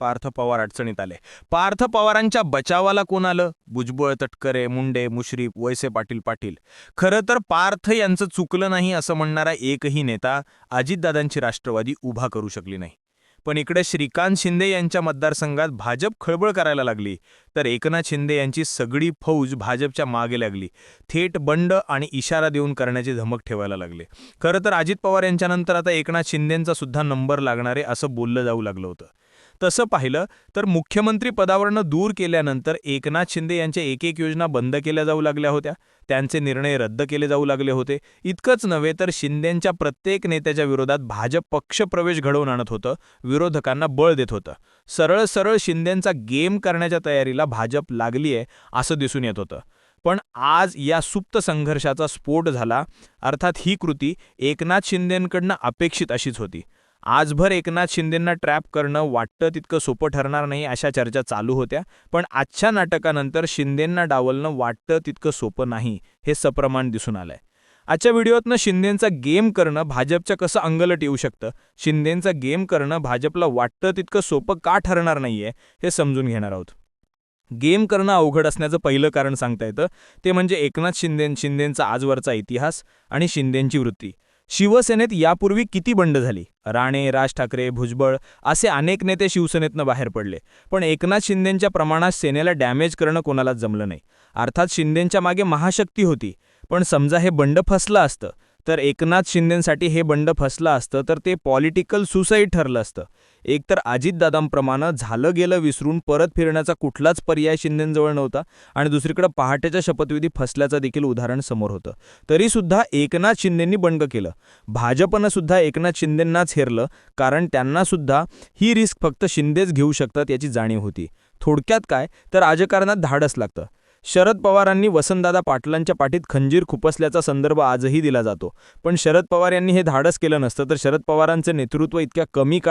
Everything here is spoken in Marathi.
पार्थ पवार अडचणीत आले. पार्थ पवारांच्या बचावाला कोण आलं? भुजबळ तटकरे मुंडे मुश्रीफ वैसे पाटील पाटील. खरं तर पार्थ यांचं चुकलं नाही असं म्हणणारा एकही नेता अजितदादांची राष्ट्रवादी उभा करू शकली नाही. पण इकडे श्रीकांत शिंदे यांच्या मतदारसंघात भाजप खळबळ करायला लागली. तर एकनाथ शिंदे यांची सगळी फौज भाजपच्या मागे लागली. थेट बंड आणि इशारा देऊन करण्याची धमक ठेवायला लागले. खरं तर अजित पवार यांच्यानंतर आता एकनाथ शिंदेंचा सुद्धा नंबर लागणारे असं बोललं जाऊ लागलं होतं. तसं पाहिलं तर मुख्यमंत्री पदावरनं दूर केल्यानंतर एकनाथ शिंदे यांच्या एक एक योजना बंद केल्या जाऊ लागल्या होत्या. त्यांचे निर्णय रद्द केले जाऊ लागले होते. इतकंच नव्हे तर शिंदेंच्या प्रत्येक नेत्याच्या विरोधात भाजप पक्षप्रवेश घडवून आणत होतं. विरोधकांना बळ देत होतं. सरळ सरळ शिंदेंचा गेम करण्याच्या तयारीला भाजप लागली आहे असं दिसून येत होतं. पण आज या सुप्त संघर्षाचा स्फोट झाला. अर्थात ही कृती एकनाथ शिंदेंकडनं अपेक्षित अशीच होती. आजभर एकनाथ शिंदेंना ट्रॅप करणं वाटतं तितकं सोपं ठरणार नाही अशा चर्चा चालू होत्या. पण आजच्या नाटकानंतर शिंदेंना डावलणं वाटतं तितकं सोपं नाही हे सप्रमाण दिसून आलंय. आजच्या व्हिडिओतनं शिंदेंचा गेम करणं भाजपच्या कसं अंगलट येऊ शकतं? शिंदेंचा गेम करणं भाजपला वाटतं तितकं सोपं का ठरणार नाहीये हे समजून घेणार आहोत. गेम करणं अवघड असण्याचं पहिलं कारण सांगता येतं ते म्हणजे एकनाथ शिंदे शिंदेंचा आजवरचा इतिहास आणि शिंदेंची वृत्ती. शिवसेनेत यापूर्वी किती बंड झाली? राणे राज ठाकरे भुजबळ असे अनेक नेते शिवसेनेतनं बाहेर पडले. पण एकनाथ शिंदेंच्या प्रमाणात सेनेला डॅमेज करणं कोणालाच जमलं नाही. अर्थात शिंदेंच्या मागे महाशक्ती होती. पण समजा हे बंड फसलं असतं तर एकनाथ शिंदेंसाठी हे बंड फसलं असतं तर ते पॉलिटिकल सुसाईड ठरलं असतं. एकतर अजितदादांप्रमाणे झालं गेलं विसरून परत फिरण्याचा कुठलाच पर्याय शिंदेंजवळ नव्हता आणि दुसरीकडे पहाटेच्या शपथविधी फसल्याचं देखील उदाहरण समोर होतं. तरीसुद्धा एकनाथ शिंदेंनी बंड केलं. भाजपनं सुद्धा एकनाथ शिंदेंनाच हेरलं कारण त्यांनासुद्धा ही रिस्क फक्त शिंदेच घेऊ शकतात याची जाणीव होती. थोडक्यात काय? तर राजकारणात धाडस लागतं. शरद पवारांनी वसंतदादा पाटलांच्या पाठीत खंजीर खुपसल्याचा संदर्भ आजही दिला जातो. पण शरद पवार यांनी हे धाडस केलं नसतं तर शरद पवारांचं नेतृत्व इतक्या कमी काळ